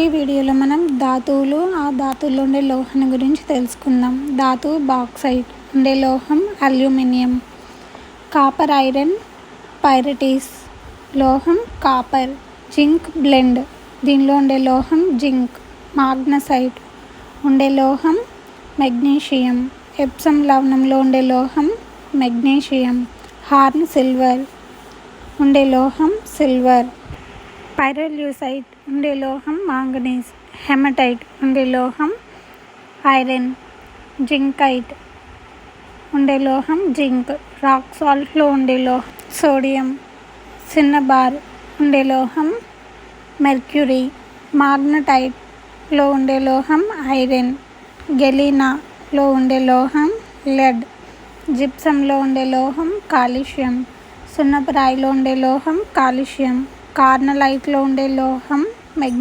ఈ వీడియోలో మనం ధాతువులు ఆ ధాతువుల్లో ఉండే లోహాన్ని గురించి తెలుసుకుందాం. ధాతువు బాక్సైట్ ఉండే లోహం అల్యూమినియం కాపర్ ఐరన్ పైరటీస్. లోహం కాపర్ జింక్ బ్లెండ్. దీనిలో ఉండే లోహం జింక్ మాగ్నసైట్ ఉండే లోహం మెగ్నీషియం ఎప్సమ్ లవణంలో ఉండే లోహం మెగ్నీషియం. Horn silver. ఉండే లోహం సిల్వర్. పైరల్యూసైడ్ ఉండే లోహం మాంగనీస్ హెమటైట్ ఉండే లోహం ఐరన్ జింకైట్ ఉండే లోహం జింక్ రాక్ సాల్ట్లో ఉండే లోహం సోడియం సిన్నబార్ ఉండే లోహం మెర్క్యూరీ మాగ్నటైట్లో ఉండే లోహం ఐరన్ గెలీనాలో ఉండే లోహం లెడ్ జిప్సంలో ఉండే లోహం కాలుష్యం సున్నపురాయిలో ఉండే లోహం కాలుష్యం. కార్నలైట్లో ఉండే లోహం మెగ్